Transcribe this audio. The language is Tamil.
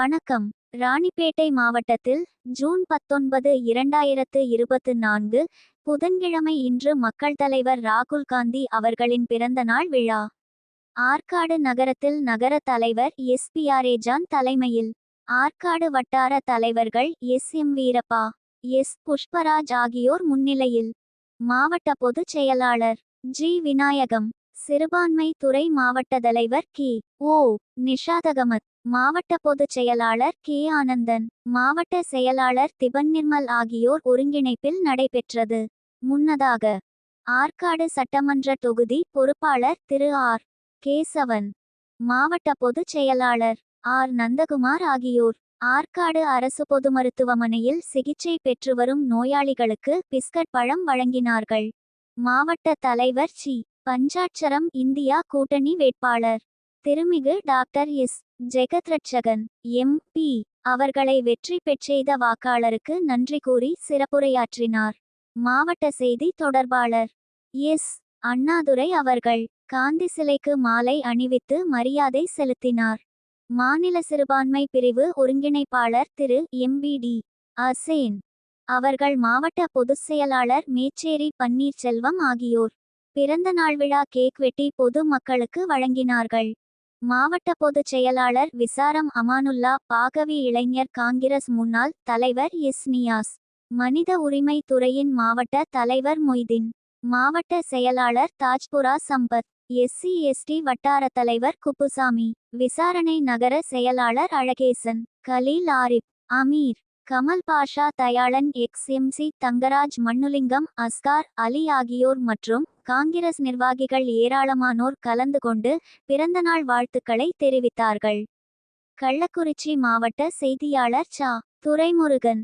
வணக்கம். ராணிப்பேட்டை மாவட்டத்தில் ஜூன் பத்தொன்பது இரண்டாயிரத்து இருபத்து நான்கு புதன்கிழமை இன்று மக்கள் தலைவர் ராகுல் காந்தி அவர்களின் பிறந்த நாள் விழா. ஆற்காடு நகரத்தில் நகர தலைவர் எஸ். பி. ஆரேஜான் தலைமையில். ஆற்காடு வட்டார தலைவர்கள் S. M. Veerappa S. Pushparaj ஆகியோர் முன்னிலையில். மாவட்ட பொதுச் செயலாளர் ஜி. விநாயகம் சிறுபான்மை துறை மாவட்ட தலைவர் கி. ஓ. நிஷாதகமத் மாவட்ட பொதுச் செயலாளர் கே. ஆனந்தன் மாவட்ட செயலாளர் திபன் நிர்மல் ஆகியோர் ஒருங்கிணைப்பில் நடைபெற்றது. முன்னதாக ஆற்காடு சட்டமன்ற தொகுதி பொறுப்பாளர் திரு. ஆர். கேசவன் மாவட்ட பொதுச் செயலாளர் ஆர். நந்தகுமார் ஆகியோர் ஆற்காடு அரசு பொது மருத்துவமனையில் சிகிச்சை பெற்று வரும் நோயாளிகளுக்கு பிஸ்கட் பழம் வழங்கினார்கள். மாவட்ட தலைவர் சி. பஞ்சாட்சரம் இந்தியா கூட்டணி வேட்பாளர். திருமிகு டாக்டர் எஸ். ஜெகத்ரட்சகன் எம்பி அவர்களை வெற்றி பெற்றெய்த வாக்காளருக்கு நன்றி கூறி சிறப்புரையாற்றினார். மாவட்ட செய்தி தொடர்பாளர். எஸ். அண்ணாதுரை அவர்கள் காந்தி சிலைக்கு மாலை அணிவித்து மரியாதை செலுத்தினார். மாநில சிறுபான்மை பிரிவு ஒருங்கிணைப்பாளர் திரு. எம்பிடி அசேன். அவர்கள் மாவட்ட பொதுச் செயலாளர் மேச்சேரி பன்னீர்செல்வம் ஆகியோர். பிறந்த நாள் விழா கேக் வெட்டி பொது மக்களுக்கு வழங்கினார்கள். மாவட்ட பொதுச் செயலாளர் விசாரம் அமானுல்லா பாகவி இளைஞர் காங்கிரஸ் முன்னாள் தலைவர் எஸ். நியாஸ் மனித உரிமை துறையின் மாவட்ட தலைவர் மொய்தீன் மாவட்ட செயலாளர் தாஜ்புரா சம்பத் எஸ்சி எஸ்டி வட்டார தலைவர் குப்புசாமி விசாரணை நகர செயலாளர் அழகேசன் கலீல் ஆரிப் அமீர் கமல் பாஷா தயாளன் எக்ஸ். எம்சி தங்கராஜ் மண்ணுலிங்கம் அஸ்கார் அலி ஆகியோர் மற்றும் காங்கிரஸ் நிர்வாகிகள் ஏராளமானோர் கலந்து கொண்டு பிறந்தநாள் வாழ்த்துக்களை தெரிவித்தார்கள். கள்ளக்குறிச்சி மாவட்ட செய்தியாளர் சா. துரைமுருகன்.